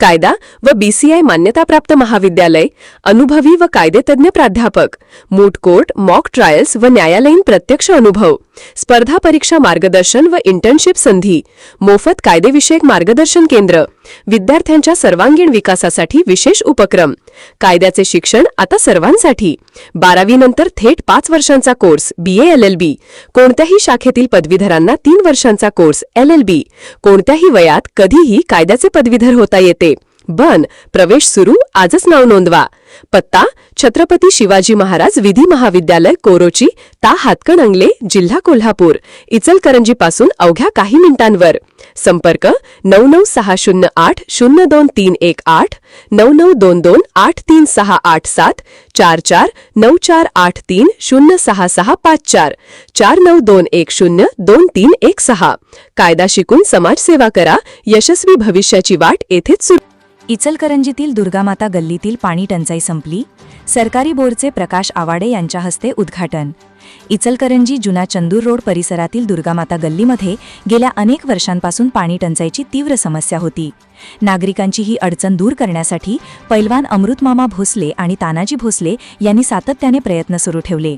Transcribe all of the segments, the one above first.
कायदा व बीसीआय मान्यताप्राप्त महाविद्यालय अनुभवी व कायदेतज्ञ प्राध्यापक मूट कोर्ट मॉक ट्रायल्स व न्यायालयीन प्रत्यक्ष अनुभव स्पर्धा परीक्षा मार्गदर्शन व इंटर्नशिप संधी मोफत कायदेविषयक मार्गदर्शन केंद्र. विद्यार्थ्यांच्या सर्वांगीण विकासासाठी विशेष उपक्रम. कायद्याचे शिक्षण आता सर्वांसाठी. बारावीनंतर थेट पाच वर्षांचा course B L L B कोणत्याही शाखेतील पदवीधरांना तीन वर्षांचा कोर्स एल एल बी कोणत्याही वयात कधीही कायद्याचे पदवीधर होता येते. बन प्रवेश सुरू आजच नाव नोंदवा. पत्ता छत्रपती शिवाजी महाराज विधी महाविद्यालय कोरोची ता हातकणंगले जिल्हा कोल्हापूर इचलकरंजीपासून अवघ्या काही मिनिटांवर. संपर्क नऊ नऊ सहा शून्य आठ शून्य दोन तीन एक आठ नऊ नऊ दोन दोन आठ तीन सहा आठ सात चार चार नऊ चार आठ तीन शून्य सहा सहा पाच चार चार नऊ दोन एक शून्य दोन तीन एक सहा. कायदा शिकून समाजसेवा करा यशस्वी भविष्याची वाट येथेच सुरू. इचलकरंजीतील दुर्गामाता गल्लीतील पाणी टंचाई संपली. सरकारी बोरचे प्रकाश आवाडे यांच्या हस्ते उद्घाटन. इचलकरंजी जुना चंदूर रोड परिसरातील दुर्गामाता गल्लीमध्ये गेल्या अनेक वर्षांपासून पाणी टंचाईची तीव्र समस्या होती. नागरिकांची ही अडचण दूर करण्यासाठी पैलवान अमृतमामा भोसले आणि तानाजी भोसले यांनी सातत्याने प्रयत्न सुरू ठेवले.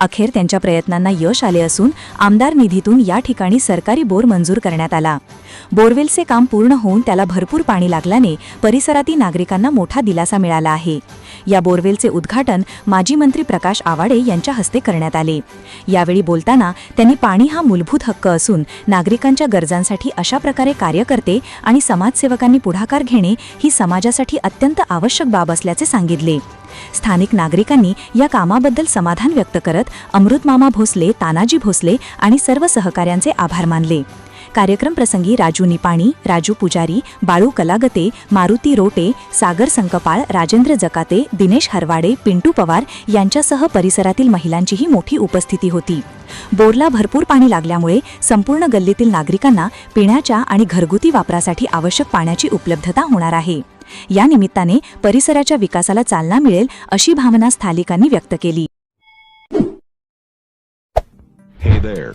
अखेर त्यांच्या प्रयत्नांना यश आले असून आमदार निधीतून या ठिकाणी सरकारी बोर मंजूर करण्यात आला. बोरवेलचे काम पूर्ण होऊन त्याला भरपूर पाणी लागल्याने परिसरातील नागरिकांना मोठा दिलासा मिळाला आहे. या बोरवेलचे उद्घाटन माजी मंत्री प्रकाश आवाडे यांच्या हस्ते करण्यात आले. यावेळी बोलताना त्यांनी पाणी हा मूलभूत हक्क असून नागरिकांच्या गरजांसाठी अशा प्रकारे कार्य करते आणि समाजसेवकांनी पुढाकार घेणे ही समाजासाठी अत्यंत आवश्यक बाब असल्याचे सांगितले. स्थानिक नागरिकांनी या कामाबद्दल समाधान व्यक्त करत अमृतमामा भोसले तानाजी भोसले आणि सर्व सहकाऱ्यांचे आभार मानले. कार्यक्रम प्रसंगी राजू निपाणी राजू पुजारी बाळू कलागते मारुती रोटे सागर संकपाळ राजेंद्र जकाते दिनेश हरवाडे पिंटू पवार यांच्यासह परिसरातील महिलांचीही मोठी उपस्थिती होती. बोरला भरपूर पाणी लागल्यामुळे संपूर्ण गल्लीतील नागरिकांना पिण्याच्या आणि घरगुती वापरासाठी आवश्यक पाण्याची उपलब्धता होणार आहे. या निमित्ताने परिसराच्या विकासाला चालना मिळेल अशी भावना स्थालिकांनी व्यक्त केली. Hey there.